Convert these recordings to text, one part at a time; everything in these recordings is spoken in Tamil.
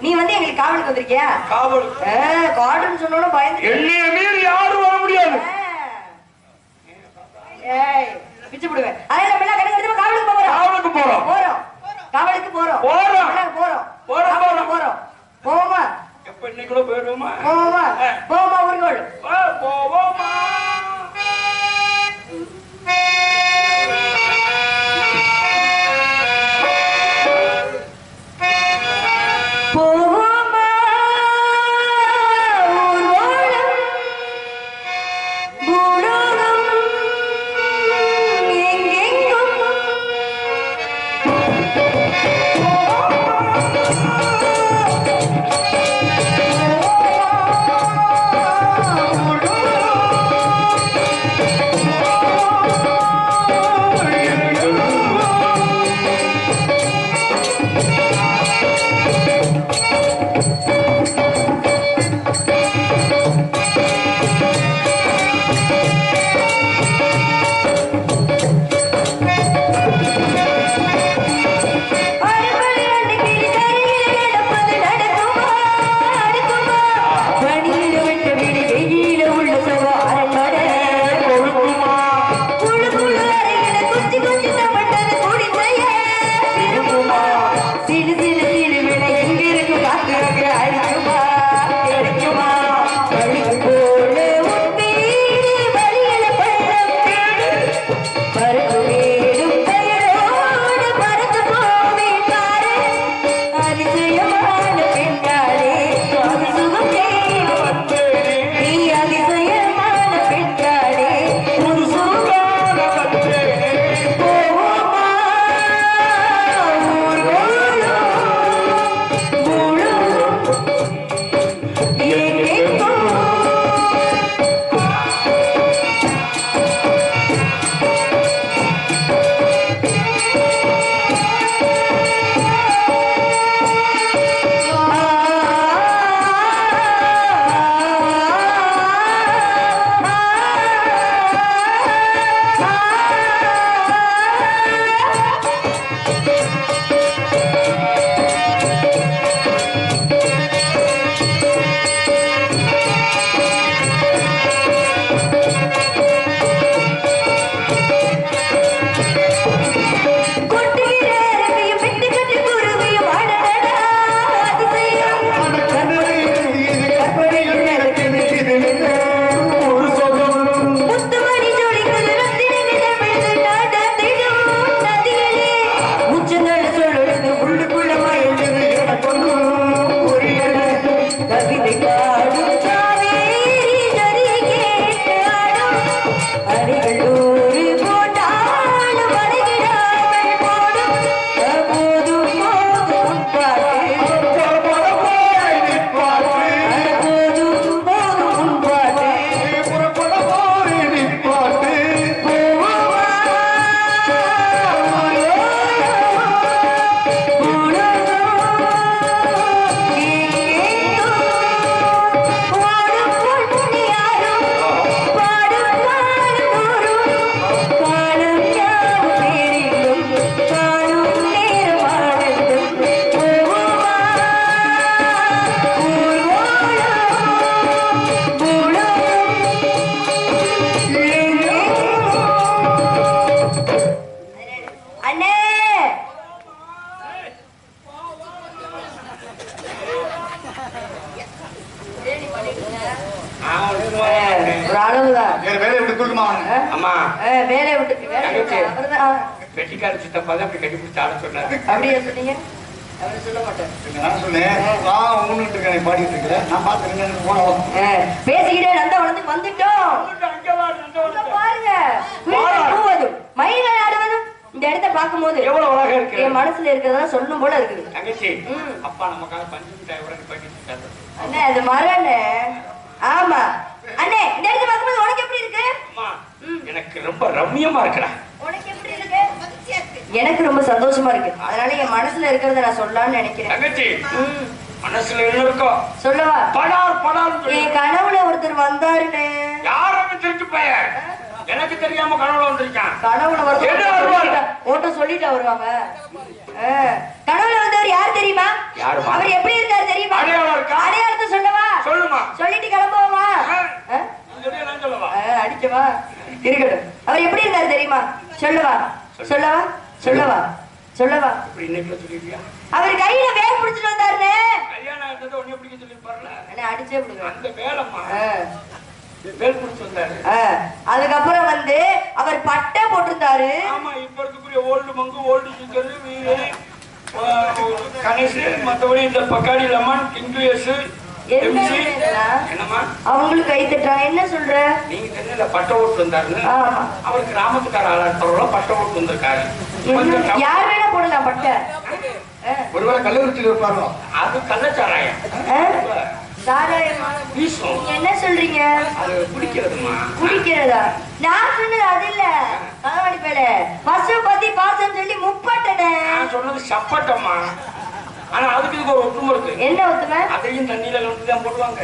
நீ வந்து எங்களுக்கு காவலுக்கு வந்திருக்கியா? காவல். காடுன்னு சொன்னோன்னு பயந்து என்னைய மீறி யாரும் வர முடியாது. ஏய் பிச்சு போடுவேன். அதனால நம்ம எல்லாம் கருத்துமா காவலுக்கு போறோம். காவலுக்கு போறோம். போறோம். காவலுக்கு போறோம். போறோம். போறோம். போறோம், காவலுக்கு போறோம். போவோமா? எப்ப இன்னைக்குள்ள போயிடுவோமா? போவோமா? போவோமா வா, போவோமா போவோமா. அப்படியே சொன்னீங்க? அவர் சொல்ல மாட்டார். நான் சொன்னேன். இருக்கேன் பாடிட்டு இருக்கிறேன் பேசிக்கிட்டே நந்த வளர்ந்து வந்துட்டோம். பாருங்க. மூவதும் மயில்கள் ஆடுவதும் இந்த இடத்த பார்க்கும்போது எவ்வளவு அழகா இருக்கு. என் மனசுல இருக்கிறதா போல இருக்குது. தங்கச்சி அப்பா நமக்காக பஞ்சு டிரைவர் பண்ணிட்டு அண்ணே ஆமா. அண்ணே இந்த பார்க்கும்போது உனக்கு எப்படி இருக்கு? எனக்கு ரொம்ப ரம்மியமா இருக்கடா. உனக்கு எப்படி இருக்கு? எனக்கு ரொம்ப சந்தோஷமா இருக்கு. அதனால என் மனசுல இருக்கிறத நான் சொல்லலாம்னு நினைக்கிறேன். மனசுல இருக்கோ சொல்லவா? படார் படார் என் கனவுல ஒருத்தர் வந்தாருன்னு. யாரும் திருட்டு பையன்? எனக்கு தெரியாம கனவுல வந்திருக்கான். கனவுல? ஓட்ட சொல்லிட்டு வருவாங்க. கனவுல வந்தவர் யார் தெரியுமா? அவர் எப்படி இருக்காரு தெரியுமா? அடையாளத்தை சொல்லவா? சொல்லுமா. சொல்லிட்டு கிளம்புவோமா? அடிக்கவா? இருக்கட்டும். அவர் எப்படி இருந்தாரு தெரியுமா? சொல்லவா? சொல்லவா? சொல்லவா? சொல்லவா? இப்படி சொல்லிருக்கியா அவர் கையில வேல் புடிச்சிட்டு வந்தாருன்னு. கல்யாணம் இருந்தது ஒண்ணு பிடிக்க சொல்லிருப்பாருல அண்ணே, அடிச்சே விடுங்க அந்த வேலைம்மா. வேல் பிடிச்சு வந்தாரு. அதுக்கப்புறம் வந்து அவர் பட்டை போட்டிருந்தாரு. ஆமா இப்ப இருக்கக்கூடிய ஓல்டு மங்கு ஓல்டு சுகர் வீடு கணேஷ் மத்தபடி இந்த பக்காடி லெமன் கிங்கு என்ன எம்சி வேணும்னா? என்னம்மா? அவங்களும் கை தட்டுறாங்க. என்ன சொல்ற? நீங்க தெரியல பட்டை ஓட்டு வந்தாருன்னு. அவர் கிராமத்துக்கார பட்டை ஓட்டு வந்திருக்காரு. யார் வேணா போடலாம் பட்டை. ஒருவேளை கள்ளக்குறிச்சியில் இருப்பாரோ அது கள்ளச்சாராயம். என்ன சொல்றீங்க? குடிக்கிறதா? நான் சொன்னது அது இல்ல. களவாடி பேல பசு பத்தி பாசம் சொல்லி முப்பட்டனே. நான் சொன்னது சப்பட்டம்மா. ஆனா அதுக்கு இதுக்கு ஒரு ஒற்றுமை இருக்கு. என்ன ஒத்துமை? அதையும் தண்ணியில கலந்து தான் போடுவாங்க.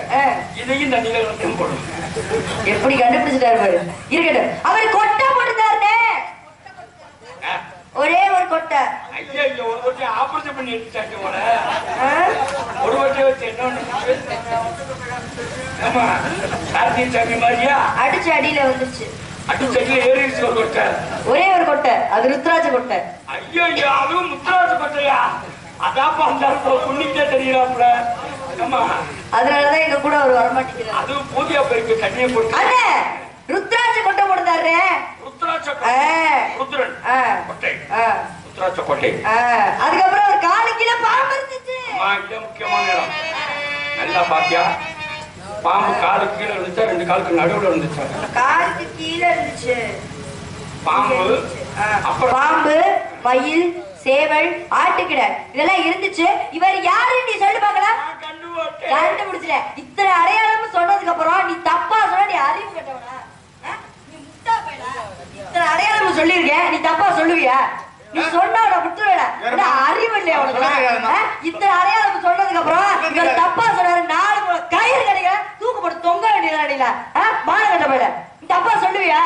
இதையும் தண்ணியில கலந்து தான் போடுவாங்க. எப்படி கண்டுபிடிச்சிட்டாரு பாரு. இருக்கட்டும். அவர் கொட்டை ஒரே ஒரு கொட்டை. ஐயா ஐயா ஒரு வாட்டி ஆபரேஷன் பண்ணி எடுத்துட்டாங்க போல? ஒரு வாட்டி வச்சு என்ன ஆமா கார்த்திகை சாமி மாதிரியா? அடிச்ச அடியில வந்துருச்சு. ஏறிடுச்சு ஒரு கொட்டை. ஒரே ஒரு கொட்டை அது ருத்ராட்ச கொட்டை. ஐயோ ஐயோ அதுவும் முத்துராஜ கொட்டையா? அதாப்பா அந்த புண்ணிக்கே தெரியலாம்ல ஆமா. அதனாலதான் எங்க கூட அவர் வரமாட்டேங்கிறார். அதுவும் பூஜையா போயிருக்கு தண்ணியை போட்டு. ருத்ராட்ச கொட்டை போடுதாரு ருத்ராட்ச. ருத்ரன் கொட்டை. ருத்ராட்ச கொட்டை. அதுக்கப்புறம் ஒரு காலு கீழே பாம்பு இருந்துச்சு. முக்கியமான இடம் நல்லா பாத்தியா? பாம்பு காலு கீழே இருந்துச்சா ரெண்டு காலுக்கு நடுவுல இருந்துச்சா காலுக்கு கீழே இருந்துச்சு பாம்பு பாம்பு மயில் சேவல் ஆட்டுக்கிடை. இதெல்லாம் இருந்துச்சு. இவர் யாரு? நீ சொல்லு பார்க்கலாம். நான் கண்டு போட்டேன். கண்டுபிடிச்சிட்ட இத்தனை அடையாளம் சொன்னதுக்கு அப்புறம் நீ தப்பா சொன்ன நீ அறிவு கட்டவனா? இத்தனை அடையாளம் சொல்லியிருக்கேன். நீ தப்பா சொல்லுவியா? நீ சொன்னா என்ன அறிவு இல்லையா உனக்கு? இத்தனை அடையாளம் சொன்னதுக்கு அப்புறம் இவர் தப்பா சொன்னாரு. நாலு கயிறு கிடைக்க தூக்கு போட்டு தொங்க வேண்டியது அடியில. மான கட்ட போயிட நீ தப்பா சொல்லுவியா?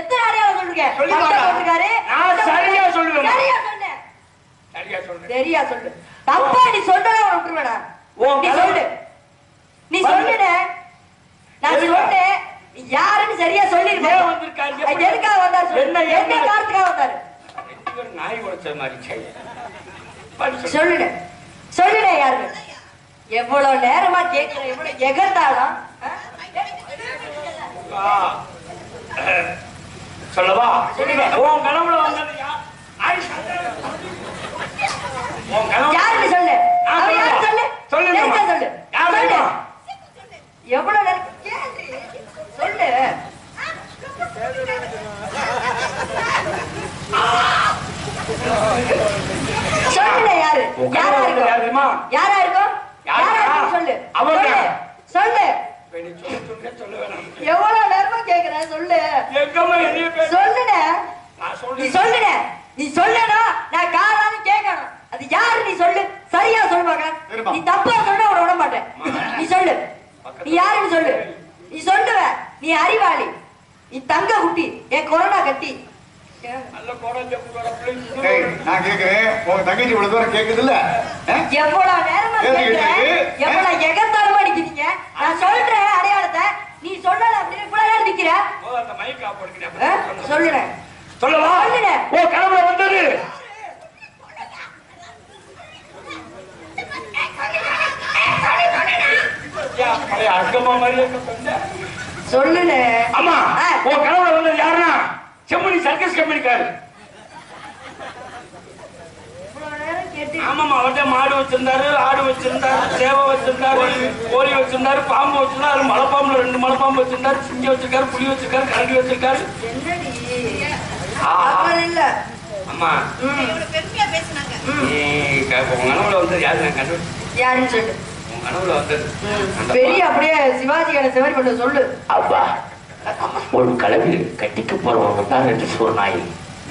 எத்தனை அடையாளம் சொல்லிருக்க சொல்லி பட்டை பாருடா. போட்டிருக்காரு. நான் சரியா சொல்லுவேன். சரியா சொன்னேன். சரியா சொல்லு. தப்பா நீ சொன்னதா உன விட்டுருவேடா. நீ சொல்லு. நீ சொல்லுன. நான்? சொன்னேன். யாருன்னு சரியா ஏன் சொல்லிருக்கேன் வந்திருக்காரு? எப்படி? எதுக்காக வந்தாரு? சொல்லு. என்ன, என்ன? காரணத்துக்காக வந்தாரு? நாய் உடைச்ச மாதிரி யாரு எவ்வளவு நேரமா கேக்குற எவ்வளவு எகர்த்தாலும். சொல்லவா? உன் கனவுல வந்தது யாருன்னு சொல்லு? சொல்லு? சொல்லு? எவ்வளவு நேரம் சொல்லு. சொல்லுல யாரு? யாரா இருக்கும் யார் இருக்கும் யாரா? இருக்கும் சொல்லு அவர்தான். சொல்லு சொல்லு. சொல்ல சொல்ல. சொல்ல. எவ்வளவு நேரமா கேக்குறேன் சொல்லு. சொல்லுன. நீ. சொல்லுன. நீ சொல்லணும் நான் காதான்னு கேட்கணும் அது யாரு நீ சொல்லு? சரியா சொல்லு சரிம்மா. நீ தப்பா சொன்னா விட மாட்டேன். நீ சொல்லு. நீ யாருன்னு சொல்லு. நீ சொல்லுவ நீ அறிவாளி. நீ தங்க குட்டி என் கொரோனா கட்டி. நான் கேக்குறேன். உங்க தங்கச்சி இவ்வளவு தூரம் கேக்குது இல்ல எவ்வளவு நேரமா? எவ்வளவு நான் சொல்றேன் அடையாளத்தை. நீ சொல்லல அப்படின்னு கூட நிக்கிற? சொல்லுறேன். சொல்லவா. ஓ கனவுல வந்தது. ஐயா, பழைய அக்கம்மா மாதிரியே இருக்க பெண்ணு. சொல்லுனே. ஆமா. ஓ கனவுல வந்தது யாருன்னா? செம்மணி சர்க்கஸ் கம்பெனிக்காரு ஆமாமா அவர்கிட்ட மாடு வச்சிருந்தாரு ஆடு வச்சிருந்தாரு சேவை வச்சிருந்தாரு கோழி வச்சிருந்தாரு பாம்பு வச்சிருந்தாரு மலைப்பாம்புல ரெண்டு மலைப்பாம்பு வச்சிருந்தாரு சிங்கம் வச்சிருக்காரு புலி வச்சிருக்காரு கரடி வச்சிருக்காரு. என்னடி? ஆ. அவர் இல்ல. ஆமா. நீ க- உன் கனவுல வந்தது யாரு? நான் கண்டு யாருன்னு சொல்லு. கனவுல வந்தது அந்த பெரிய அப்படியே சிவாஜி கணேசன் மாதிரி கொஞ்சம் சொல்லு. அப்பா ஒரு கலவி கட்டிக்க போறவங்க தான் என்று சொன்னாய்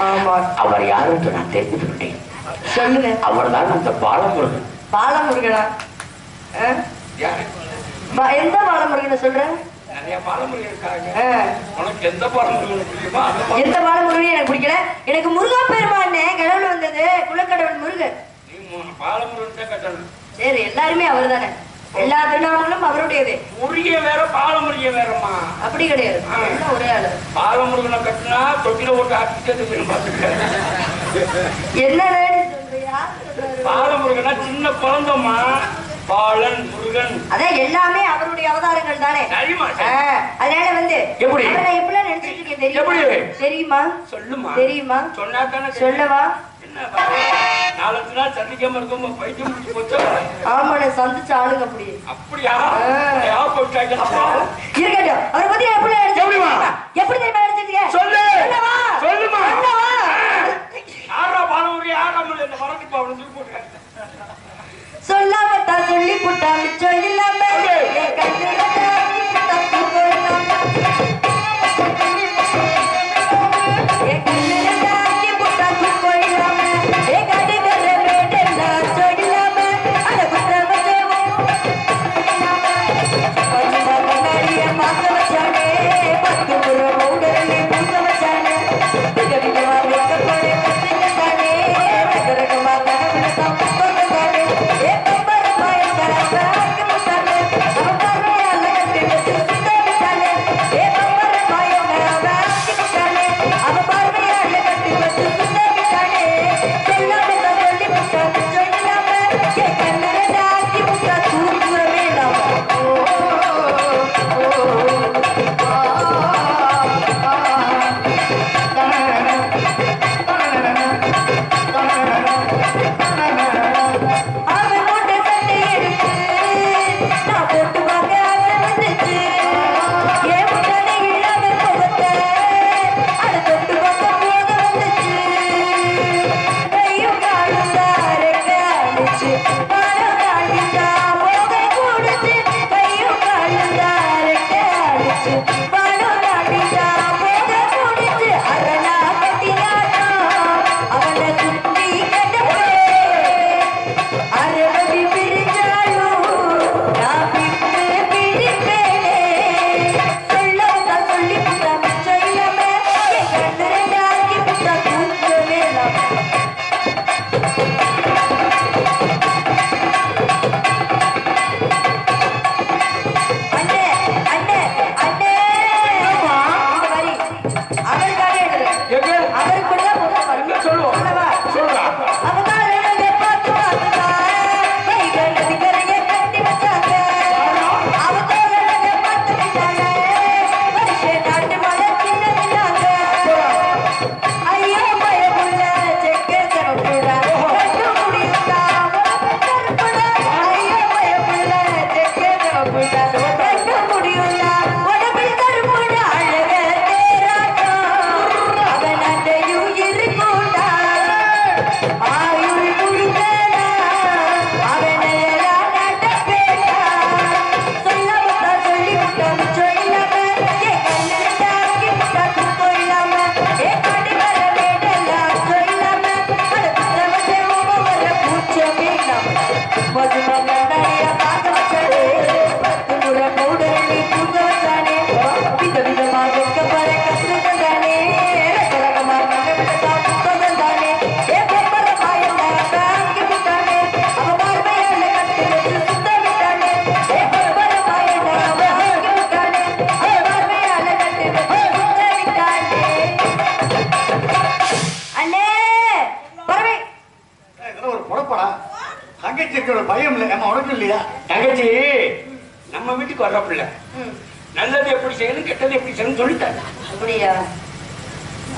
ஆமா. அவர் யார் என்று நான் தெரிந்து விட்டேன் சொல்லுங்க. அவர்தான் அந்த பாலமுருகன். பாலமுருகனா? எந்த பாலமுருகனை சொல்ற? நிறைய பாலமுருகன் இருக்காங்க. ஆ. உனக்கு எந்த பாலமுருகன் பிடிக்குமோ எந்த எனக்கு பிடிக்கல. எனக்கு முருகா பெருமானே கடவுள் வந்தது குலக்கடவுள் முருகன். நீ பாலமுருகன் தான் கட்டணும். சரி எல்லாருமே அவர் தானே எல்லா திருநாமங்களும் அவருடையது. முருகன் வேற பாலமுருகன் வேறம்மா. அப்படி கிடையாது. எல்லாம் ஒரே ஆளு. பாலமுருகனை கட்டினா தொட்டில ஓட்டு ஆக்கிட்டு போய் பார்த்துக்கிறேன் என்ன? பாலமுருகனா சின்ன குழந்தைம்மா. பாலன் முருகன். அதான் எல்லாமே அவருடைய அவதாரங்கள் தானே? அதனால வந்து எப்படி? எப்படிலாம் நினைச்சிட்டு இருக்கேன் தெரியுமா? எப்படி? தெரியுமா? சொல்லுமா தெரியுமா? சொன்னா சொல்லவா? நாலஞ்சு நாள் சந்திக்காம இருக்கும்? பைத்தியம் முடிச்சு போச்சோ? ஆமா நான் சந்திச்ச ஆளுங்க அப்படி. அப்படியா? இருக்கட்டும் அவரை பத்தி எப்படி? இருக்கேன்? எப்படி தெரியுமா நினைச்சிருக்கீங்க சொல்லு. சொல்லுமா? இந்த போட்டுருக்காங்க சொல்லாம தான் சொல்லி புட்டா மிச்சம் இல்லாம சொல்லு. என் கண்ணு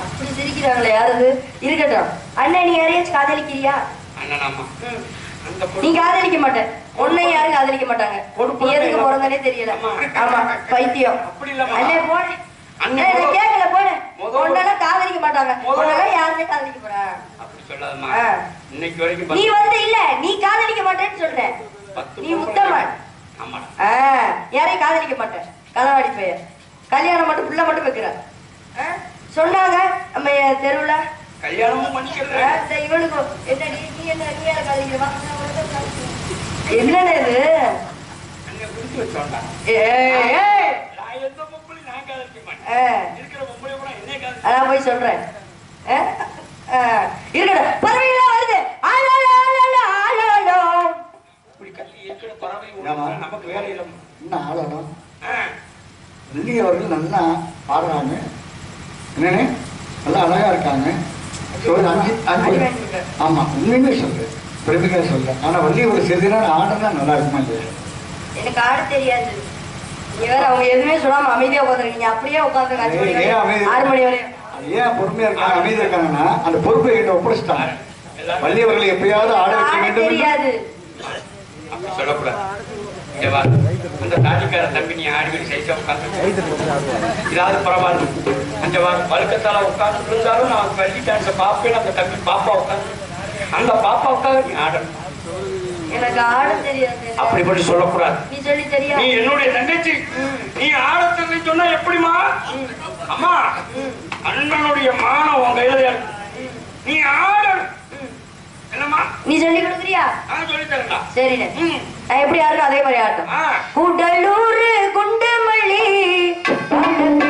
அப்படி சிரிக்கிறாங்களே யாரது இருக்கட்டும். அண்ணன் நீ யாரையாச்சும் காதலிக்கிறியா? அண்ணனாமா நீ காதலிக்க மாட்டேன் உன்னை யாரும் காதலிக்க மாட்டாங்க. நீ எதுக்கு. பிறந்தனே தெரியல. ஆமா. பைத்தியம். அப்படி இல்லம்மா. அண்ணே போனே அண்ணே அண்ணே, முதல்- கேட்கல போனே உன்னெல்லாம் காதலிக்க மாட்டாங்க. உன்னெல்லாம் யாருமே காதலிக்க போறா. நீ வந்து இல்ல. நீ காதலிக்க மாட்டேன்னு சொல்ற நீ உத்தமன். யாரையும் காதலிக்க மாட்டேன். கதவாடி பெயர் கல்யாணம் மட்டும் புள்ள மட்டும் வைக்கிற? சொன்னாங்க. நம்ம தெருவுல கல்யாணமும் பண்ணிக்கிறேன் இவனுக்கு என்னடி? நீ என்ன நீ என்னது இது? என்ன அதான் போய் சொல்றேன். இருக்கட்டும் பறவைகளா வருது. நமக்கு வேலை இல்லை என்ன ஆளணும் வெள்ளி அவர்கள் நல்லா பாடுறாங்க. என்னன்னு நல்லா அழகா இருக்காங்க. ஒரு அஞ்சு அஞ்சு. வாங்கிட்டு. ஆமா உண்மையுமே சொல்றேன். பெருமைக்காக சொல்றேன். ஆனா வள்ளி ஒரு சிறிது நாள் ஆடுனா நல்லா இருக்குமா இல்லையா? எனக்கு ஆட தெரியாது. அவங்க எதுவுமே சொல்லாம அமைதியா உட்காந்துருக்கீங்க அப்படியே உட்காந்து ஆறு மணி வரையும். ஏன் பொறுமையா இருக்காங்க அமைதியா இருக்காங்கன்னா அந்த பொறுப்பை என்கிட்ட ஒப்படைச்சிட்டாங்க. எல்லாரும் வள்ளி அவர்களை எப்பயாவது ஆட வைக்க வேண்டும் தெரியாது. சொல்லக்கூடாது. அந்த தாடிக்கார தம்பி நீ ஆடிக்கிட்டு சைஸா உட்காந்து இதாவது பரவாயில்ல. வா வழுக்கத்தால உட்கார்ந்து இருந்தாலும் நான் வள்ளி டான்ஸை பார்ப்பேன் அந்த தம்பி பாப்பா உட்காந்து அந்த பாப்பாவுக்காக நீ ஆடணும். எனக்கு ஆட தெரியாது. அப்படிப்படி சொல்லக்கூடாது. நீ சொல்லி தெரியா நீ என்னுடைய தங்கச்சி. நீ ஆடத்தை சொன்னா எப்படிமா அம்மா அண்ணனுடைய மானம் உன் கையில இருக்கு. நீ ஆடணும். என்னம்மா? நீ சொல்லி கொடுக்குறியா? நான் சொல்லி தரேன்டா. சரிண்ணே ம். நான் எப்படி ஆடுறோம் அதே மாதிரி ஆட்டம் ஆ. கூடலூர் குண்டுமல்லி பாட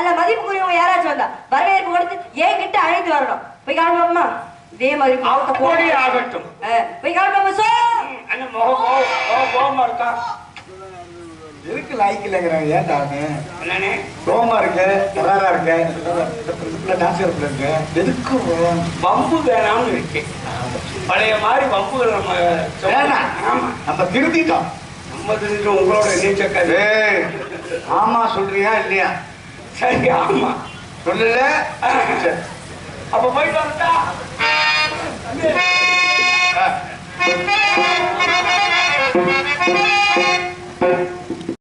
அதுல மதிப்புக்குரியவங்க யாராச்சும் வந்தா வரவேற்பு கொடுத்து என்கிட்ட அழைத்து வரணும். போய் பார்ப்போமா இதே மாதிரி அப்படி ஆகட்டும். போய் காவல் பார்ப்போம் சோ. ம், அண்ணன் முகம் கோவம் கோவம் கோவமா இருக்கா? எதுக்கு லாய்க்கு இல்லைங்கிறாங்க அவன் என்னண்ணே சோமா இருக்கு கராரா இருக்கு? டான்ஸ் இருக்கு. எதுக்கு? வம்பு வேணாம்னு இருக்கேன் பழைய மாதிரி வம்புகள் நம்ம வேணாம். ஆமா. நம்ம திருத்திட்டோம். நம்ம தெரிஞ்சு உங்களோட நீச்சக்காது ஆமா சொல்றியா இல்லையா? சரி ஆமா சொல்லல அப்ப போயிட்டு வரட்டா? ஆ.